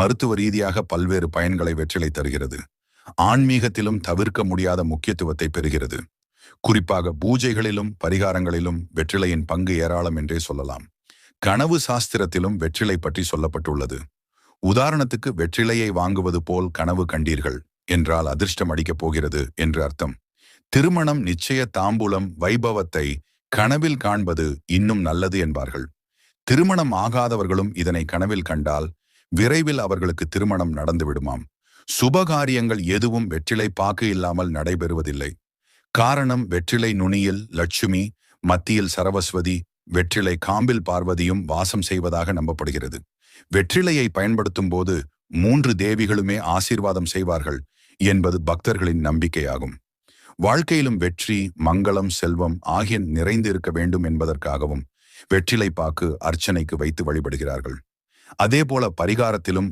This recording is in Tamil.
மருத்துவ ரீதியாக பல்வேறு பயன்களை வெற்றிலை தருகிறது. ஆன்மீகத்திலும் தவிர்க்க முடியாத முக்கியத்துவத்தை பெறுகிறது. குறிப்பாக பூஜைகளிலும் பரிகாரங்களிலும் வெற்றிலையின் பங்கு ஏராளம் என்றே சொல்லலாம். கனவு சாஸ்திரத்திலும் வெற்றிலை பற்றி சொல்லப்பட்டுள்ளது. உதாரணத்துக்கு வெற்றிலையை வாங்குவது போல் கனவு கண்டீர்கள் என்றால் அதிர்ஷ்டம் அடிக்கப் போகிறது என்று அர்த்தம். திருமணம் நிச்சய தாம்பூலம் வைபவத்தை கனவில் காண்பது இன்னும் நல்லது என்பார்கள். திருமணம் ஆகாதவர்களும் இதனை கனவில் கண்டால் விரைவில் அவர்களுக்கு திருமணம் நடந்துவிடுமாம் சுபகாரியங்கள் எதுவும் வெற்றிலை பாக்கு இல்லாமல் நடைபெறுவதில்லை. காரணம் வெற்றிலை நுனியில் லட்சுமி மத்தியில் சரவஸ்வதி வெற்றிலை காம்பில் பார்வதியும் வாசம் செய்வதாக நம்பப்படுகிறது. வெற்றிலையை பயன்படுத்தும் போது மூன்று தேவிகளுமே ஆசீர்வாதம் செய்வார்கள் என்பது பக்தர்களின் நம்பிக்கையாகும். வாழ்க்கையிலும் வெற்றி மங்களம் செல்வம் ஆகிய நிறைந்திருக்க வேண்டும் என்பதற்காகவும் வெற்றிலை பாக்கு அர்ச்சனைக்கு வைத்து வழிபடுகிறார்கள். அதேபோல பரிகாரத்திலும்